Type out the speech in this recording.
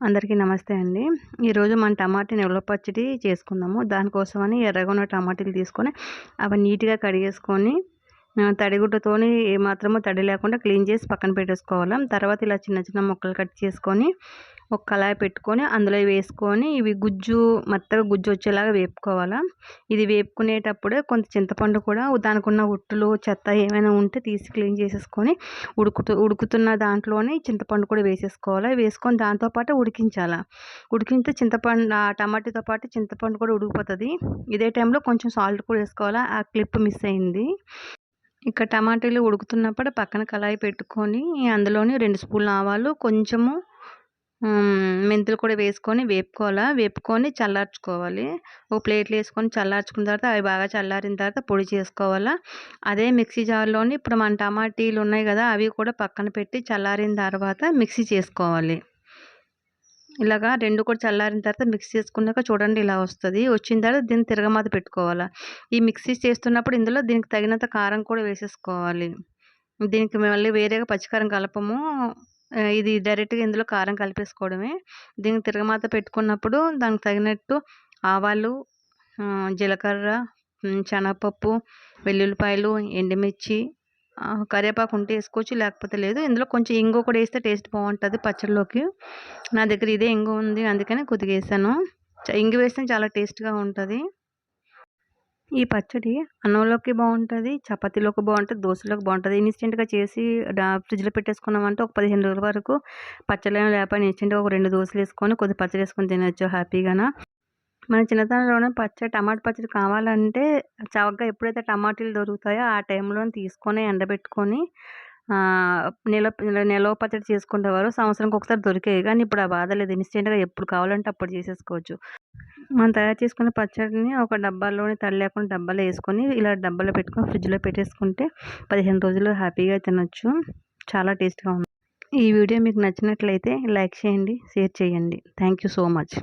అందరికీ నమస్తే అండి. ఈరోజు మనం టమాటీ నిల్వ పచ్చడి చేసుకుందాము. దానికోసమని ఎర్రగా ఉన్న టమాటీలు తీసుకొని అవి నీట్గా కడిగేసుకొని తడిగుడ్డతో ఏమాత్రమో తడి లేకుండా క్లీన్ చేసి పక్కన పెట్టేసుకోవాలి. తర్వాత ఇలా చిన్న చిన్న ముక్కలు కట్ చేసుకొని ఒక కళాయి పెట్టుకొని అందులో వేసుకొని ఇవి గుజ్జు మెత్తగా గుజ్జు వచ్చేలాగా వేపుకోవాలా. ఇది వేపుకునేటప్పుడే కొంత చింతపండు కూడా దానికి ఉన్న ఉట్టులు చెత్త ఏమైనా ఉంటే తీసి క్లీన్ చేసేసుకొని ఉడుకుతూ ఉడుకుతున్న దాంట్లోనే చింతపండు కూడా వేసేసుకోవాలి. వేసుకొని దాంతోపాటు ఉడికించాలి. ఉడికించి చింతపండు ఆ టమాటాతో పాటు చింతపండు కూడా ఉడికిపోతుంది. ఇదే టైంలో కొంచెం సాల్ట్ కూడా వేసుకోవాలి. ఆ క్లిప్ మిస్ అయింది. ఇక టమాటాలు ఉడుకుతున్నప్పుడు పక్కన కళాయి పెట్టుకొని అందులోని రెండు స్పూన్లు ఆవాలు కొంచెము మెంతులు కూడా వేసుకొని వేపుకోవాలి? వేపుకొని చల్లార్చుకోవాలి. ఒక ప్లేట్లు వేసుకొని చల్లార్చుకున్న తర్వాత అవి బాగా చల్లారిన తర్వాత పొడి చేసుకోవాలా? అదే మిక్సీ జార్లోని ఇప్పుడు మన టమాటీలు ఉన్నాయి కదా అవి కూడా పక్కన పెట్టి చల్లారిన తర్వాత మిక్సీ చేసుకోవాలి. ఇలాగా రెండు కూడా చల్లారిన తర్వాత మిక్స్ చేసుకున్నాక చూడండి ఇలా వస్తుంది. వచ్చిన తర్వాత దీన్ని తిరగమాత పెట్టుకోవాలా? ఈ మిక్సీ చేస్తున్నప్పుడు ఇందులో దీనికి తగినంత కారం కూడా వేసేసుకోవాలి. దీనికి మళ్ళీ వేరేగా పచ్చికారం కలపము. ఇది డైరెక్ట్గా ఇందులో కారం కలిపేసుకోవడమే. దీనికి తిరగమాత పెట్టుకున్నప్పుడు దానికి తగినట్టు ఆవాలు జీలకర్ర శనగపప్పు వెల్లుల్లిపాయలు ఎండుమిర్చి కరివేపాకు ఉంటే వేసుకోవచ్చు లేకపోతే లేదు. ఇందులో కొంచెం ఇంగు కూడా వేస్తే టేస్ట్ బాగుంటుంది పచ్చడిలోకి. నా దగ్గర ఇదే ఇంగు ఉంది అందుకని కొద్దిగా వేసాను. ఇంగు వేస్తే చాలా టేస్ట్గా ఉంటుంది. ఈ పచ్చడి అన్నంలోకి బాగుంటుంది చపాతీలోకి బాగుంటుంది దోశలోకి బాగుంటుంది. ఇన్స్టెంట్గా చేసి ఫ్రిడ్జ్లో పెట్టేసుకున్నామంటే ఒక పదిహేను రోజుల వరకు పచ్చడి లేకపోయినా ఇన్స్టెంట్గా ఒక రెండు దోశలు వేసుకొని కొద్ది పచ్చడి వేసుకొని తినచ్చు హ్యాపీగానా. మన చిన్నతనంలోనే పచ్చడి టమాటా పచ్చడి కావాలంటే చవకగా ఎప్పుడైతే టమాటీలు దొరుకుతాయో ఆ టైంలో తీసుకొని ఎండబెట్టుకొని నెల నెల పచ్చడి చేసుకునేవారు సంవత్సరానికి ఒకసారి దొరికాయి కానీ ఇప్పుడు ఆ బాధ లేదు. ఇన్స్టెంట్గా ఎప్పుడు కావాలంటే అప్పుడు చేసేసుకోవచ్చు. మనం తయారు చేసుకున్న పచ్చడిని ఒక డబ్బాలోని తడి లేకుండా డబ్బాలో వేసుకొని ఇలా డబ్బాలో పెట్టుకొని ఫ్రిడ్జ్లో పెట్టేసుకుంటే పదిహేను రోజులు హ్యాపీగా తినొచ్చు. చాలా టేస్ట్గా ఉంది. ఈ వీడియో మీకు నచ్చినట్లయితే లైక్ చేయండి షేర్ చేయండి. Thank you so much.